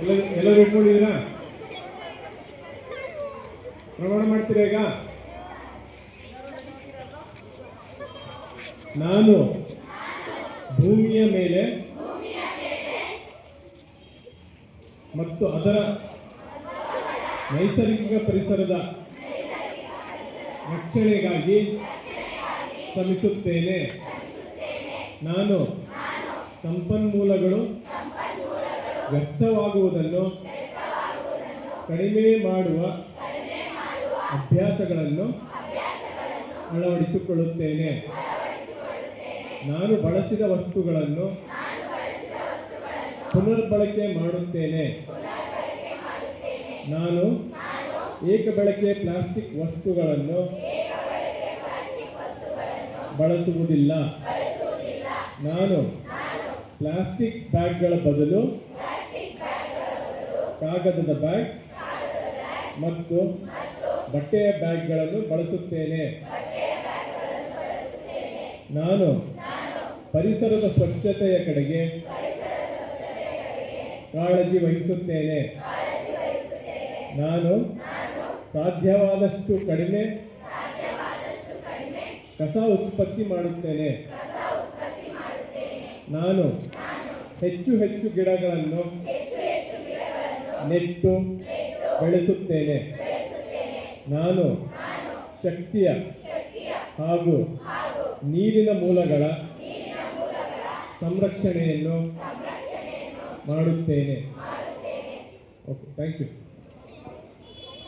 ಎಲ್ಲ ಎಲ್ಲರೂ ಇಟ್ಕೊಂಡಿದ್ದೀರಾ ಪ್ರಮಾಣ ಮಾಡ್ತೀರಾ ಈಗ? ನಾನು ಭೂಮಿಯ ಮೇಲೆ ಮತ್ತು ಅದರ ನೈಸರ್ಗಿಕ ಪರಿಸರದ ರಕ್ಷಣೆಗಾಗಿ ಶ್ರಮಿಸುತ್ತೇನೆ. ನಾನು ಸಂಪನ್ಮೂಲಗಳು ವ್ಯರ್ಥವಾಗುವುದನ್ನು ಕಡಿಮೆ ಮಾಡುವ ಅಭ್ಯಾಸಗಳನ್ನು ಅಳವಡಿಸಿಕೊಳ್ಳುತ್ತೇನೆ. ನಾನು ಬಳಸಿದ ವಸ್ತುಗಳನ್ನು ಪುನರ್ಬಳಕೆ ಮಾಡುತ್ತೇನೆ. ನಾನು ಏಕಬಳಕೆ ಪ್ಲಾಸ್ಟಿಕ್ ವಸ್ತುಗಳನ್ನು ಬಳಸುವುದಿಲ್ಲ. ನಾನು ಪ್ಲಾಸ್ಟಿಕ್ ಬ್ಯಾಗ್ಗಳ ಬದಲು ಕಾಗದದ ಬ್ಯಾಗ್ ಮತ್ತು ಬಟ್ಟೆಯ ಬ್ಯಾಗ್ಗಳನ್ನು ಬಳಸುತ್ತೇನೆ. ನಾನು ಪರಿಸರದ ಸ್ವಚ್ಛತೆಯ ಕಡೆಗೆ ಕಾಳಜಿ ವಹಿಸುತ್ತೇನೆ. ನಾನು ಸಾಧ್ಯವಾದಷ್ಟು ಕಡಿಮೆ ಕಸ ಉತ್ಪತ್ತಿ ಮಾಡುತ್ತೇನೆ. ನಾನು ಹೆಚ್ಚು ಹೆಚ್ಚು ಗಿಡಗಳನ್ನು ನೆಟ್ಟು ಬೆಳೆಸುತ್ತೇನೆ. ನಾನು ಶಕ್ತಿಯ ಹಾಗೂ ನೀರಿನ ಮೂಲಗಳ ಸಂರಕ್ಷಣೆಯನ್ನು ಮಾಡುತ್ತೇನೆ. Okay thank you